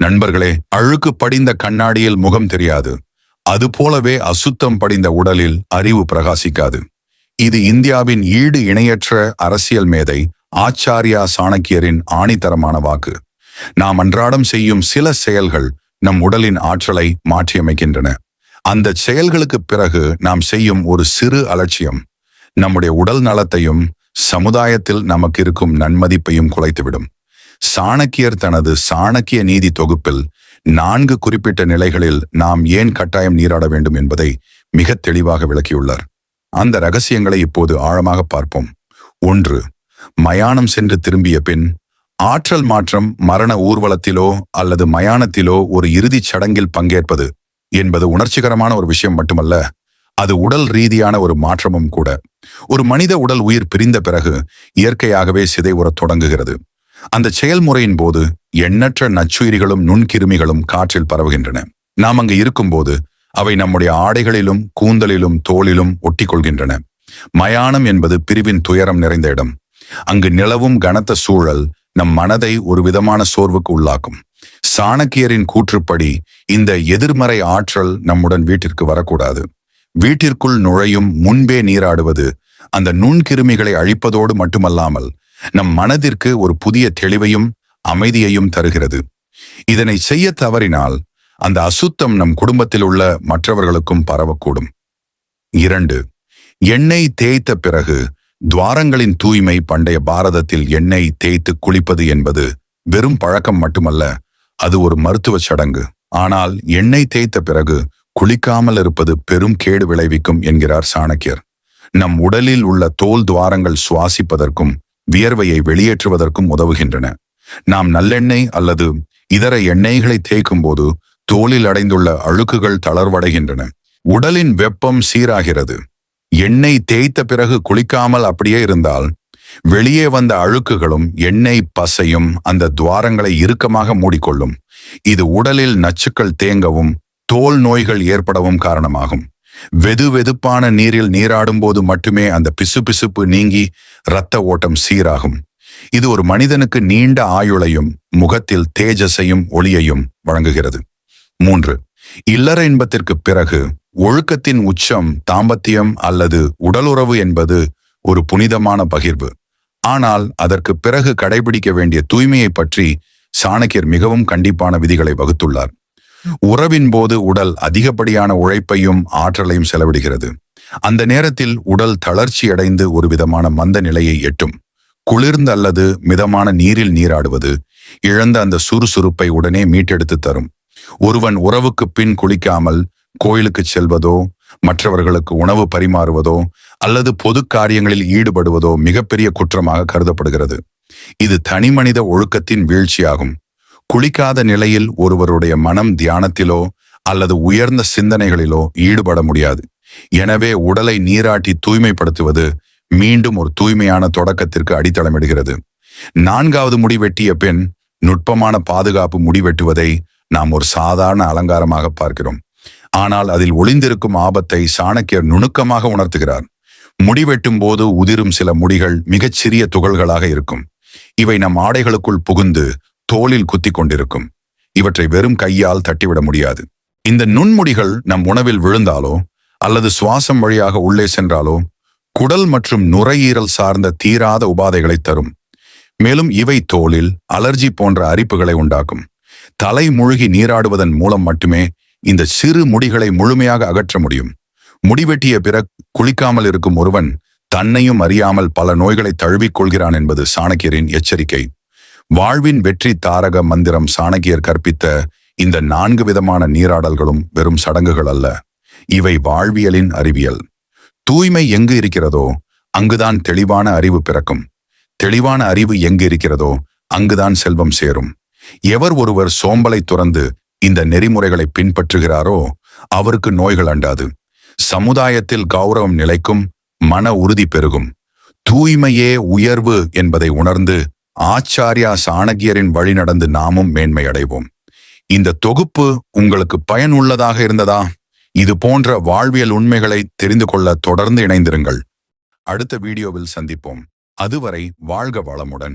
நண்பர்களே அழுக்கு படிந்த கண்ணாடியில் முகம் தெரியாது. அதுபோலவே அசுத்தம் படிந்த உடலில் அறிவு பிரகாசிக்காது. இது இந்தியாவின் ஈடு இணையற்ற அரசியல் மேதை ஆச்சாரியா சாணக்கியரின் ஆணித்தரமான வாக்கு. நாம் அன்றாடம் செய்யும் சில செயல்கள் நம் உடலின் ஆற்றலை மாற்றியமைக்கின்றன. அந்த செயல்களுக்கு பிறகு நாம் செய்யும் ஒரு சிறு அலட்சியம் நம்முடைய உடல் நலத்தையும் சமுதாயத்தில் நமக்கு இருக்கும் நன்மதிப்பையும் குலைத்துவிடும். சாணக்கியர் தனது சாணக்கிய நீதி தொகுப்பில் நான்கு குறிப்பிட்ட நிலைகளில் நாம் ஏன் கட்டாயம் நீராட வேண்டும் என்பதை மிக தெளிவாக விளக்கியுள்ளார். அந்த ரகசியங்களை இப்போது ஆழமாக பார்ப்போம். ஒன்று மயானம் சென்று திரும்பிய பின் ஆற்றல் மாற்றம் மரண ஊர்வலத்திலோ அல்லது மயானத்திலோ ஒரு இறுதிச் சடங்கில் பங்கேற்பது என்பது உணர்ச்சிகரமான ஒரு விஷயம் மட்டுமல்ல அது உடல் ரீதியான ஒரு மாற்றமும் கூட. ஒரு மனித உடல் உயிர் பிரிந்த பிறகு இயற்கையாகவே சிதைவுறத் தொடங்குகிறது. அந்த செயல்முறையின் போது எண்ணற்ற நச்சுயிரிகளும் நுண்கிருமிகளும் காற்றில் பரவுகின்றன. நாம் அங்கு இருக்கும்போது அவை நம்முடைய ஆடைகளிலும் கூந்தலிலும் தோளிலும் ஒட்டிக்கொள்கின்றன. மயானம் என்பது பிரிவின் துயரம் நிறைந்த இடம். அங்கு நிலவும் கனத்த சூழல் நம் மனதை ஒரு விதமான சோர்வுக்கு உள்ளாக்கும். சாணக்கியரின் கூற்றுப்படி இந்த எதிர்மறை ஆற்றல் நம்முடன் வீட்டிற்கு வரக்கூடாது. வீட்டிற்குள் நுழையும் முன்பே நீராடுவது அந்த நுண்கிருமிகளை அழிப்பதோடு மட்டுமல்லாமல் நம் மனதிற்கு ஒரு புதிய தெளிவையும் அமைதியையும் தருகிறது. இதனை செய்ய தவறினால் அந்த அசுத்தம் நம் குடும்பத்தில் உள்ள மற்றவர்களுக்கும் பரவக்கூடும். இரண்டு எண்ணெய் தேய்த்த பிறகு துவாரங்களின் தூய்மை பண்டைய பாரதத்தில் எண்ணெய் தேய்த்து குளிப்பது என்பது வெறும் பழக்கம் மட்டுமல்ல அது ஒரு மருத்துவ சடங்கு. ஆனால் எண்ணெய் தேய்த்த பிறகு குளிக்காமல் இருப்பது பெரும் கேடு விளைவிக்கும் என்கிறார் சாணக்கியர். நம் உடலில் உள்ள தோல் துவாரங்கள் சுவாசிப்பதற்கும் வியர்வையை வெளியேற்றுவதற்கும் உதவுகின்றன. நாம் நல்லெண்ணெய் அல்லது இதர எண்ணெய்களை தேய்க்கும் போது தோலில் அடைந்துள்ள அழுக்குகள் தளர்வடைகின்றன. உடலின் வெப்பம் சீராகிறது. எண்ணெய் தேய்த்த பிறகு குளிக்காமல் அப்படியே இருந்தால் வெளியே வந்த அழுக்குகளும் எண்ணெய் பசையும் அந்த துவாரங்களை இறுக்கமாக மூடிக்கொள்ளும். இது உடலில் நச்சுக்கள் தேங்கவும் தோல் நோய்கள் ஏற்படவும் காரணமாகும். வெது வெதுப்பான நீரில் நீராடும்போது மட்டுமே அந்த பிசுபிசுப்பு நீங்கி இரத்த ஓட்டம் சீராகும். இது ஒரு மனிதனுக்கு நீண்ட ஆயுளையும் முகத்தில் தேஜஸையும் ஒளியையும் வழங்குகிறது. மூன்று இல்லற இன்பத்திற்கு பிறகு ஒழுக்கத்தின் உச்சம் தாம்பத்தியம் அல்லது உடலுறவு என்பது ஒரு புனிதமான பகிர்வு. ஆனால் அதற்கு பிறகு கடைபிடிக்க வேண்டிய தூய்மையை பற்றி சாணக்கியர் மிகவும் கண்டிப்பான விதிகளை வகுத்துள்ளார். உறவின் போது உடல் அதிகப்படியான உழைப்பையும் ஆற்றலையும் செலவிடுகிறது. அந்த நேரத்தில் உடல் தளர்ச்சி அடைந்து ஒரு விதமான மந்த நிலையை எட்டும். குளிர்ந்த அல்லது மிதமான நீரில் நீராடுவது இழந்த அந்த சுறுசுறுப்பை உடனே மீட்டெடுத்து தரும். ஒருவன் உறவுக்கு பின் குளிக்காமல் கோயிலுக்கு செல்வதோ மற்றவர்களுக்கு உணவு பரிமாறுவதோ அல்லது பொது காரியங்களில் ஈடுபடுவதோ மிகப்பெரிய குற்றமாக கருதப்படுகிறது. இது தனிமனித ஒழுக்கத்தின் வீழ்ச்சியாகும். குளிக்காத நிலையில் ஒருவருடைய மனம் தியானத்திலோ அல்லது உயர்ந்த சிந்தனைகளிலோ ஈடுபட முடியாது. எனவே உடலை நீராட்டி தூய்மைப்படுத்துவது மீண்டும் ஒரு தூய்மையான தொடக்கத்திற்கு அடித்தளமிடுகிறது. நான்காவது முடி வெட்டிய பெண் நுட்பமான பாதுகாப்பு முடிவெட்டுவதை நாம் ஒரு சாதாரண அலங்காரமாக பார்க்கிறோம். ஆனால் அதில் ஒளிந்திருக்கும் ஆபத்தை சாணக்கியர் நுணுக்கமாக உணர்த்துகிறார். முடிவெட்டும் போது உதிரும் சில முடிகள் மிகச் சிறிய துகள்களாக இருக்கும். இவை நம் ஆடைகளுக்குள் புகுந்து தோளில் குத்தி கொண்டிருக்கும் இவற்றை வெறும் கையால் தட்டிவிட முடியாது. இந்த நுண்முடிகள் நம் உணவில் விழுந்தாலோ அல்லது சுவாசம் வழியாக உள்ளே சென்றாலோ குடல் மற்றும் நுரையீரல் சார்ந்த தீராத உபாதைகளை தரும். மேலும் இவை தோலில் அலர்ஜி போன்ற அரிப்புகளை உண்டாக்கும். தலை முழுகி நீராடுவதன் மூலம் மட்டுமே இந்த சிறு முடிகளை முழுமையாக அகற்ற முடியும். முடிவெட்டிய பிற குளிக்காமல் இருக்கும் ஒருவன் தன்னையும் அறியாமல் பல நோய்களை தழுவிக் கொள்கிறான் என்பது சாணக்கியரின் எச்சரிக்கை. வாழ்வின் வெற்றி தாரக மந்திரம் சாணக்கியர் கற்பித்த இந்த நான்கு விதமான நீராடல்களும் வெறும் சடங்குகள் அல்ல. இவை வாழ்வியலின் அறிவியல். தூய்மை எங்கு இருக்கிறதோ அங்குதான் தெளிவான அறிவு பிறக்கும். தெளிவான அறிவு எங்கு இருக்கிறதோ அங்குதான் செல்வம் சேரும். எவர் ஒருவர் சோம்பலை துறந்து இந்த நெறிமுறைகளை பின்பற்றுகிறாரோ அவருக்கு நோய்கள் அண்டாது. சமுதாயத்தில் கௌரவம் நிலைக்கும் மன உறுதி பெருகும். தூய்மையே உயர்வு என்பதை உணர்ந்து ஆச்சாரியா சாணகியரின் வழி நடந்து நாமும் மேன்மை அடைவோம் இந்த தொகுப்பு உங்களுக்கு பயனுள்ளதாக இருந்ததா? இது போன்ற வாழ்வியல் உண்மைகளை தெரிந்து கொள்ள தொடர்ந்து இணைந்திருங்கள். அடுத்த வீடியோவில் சந்திப்போம். அதுவரை வாழ்க வளமுடன்.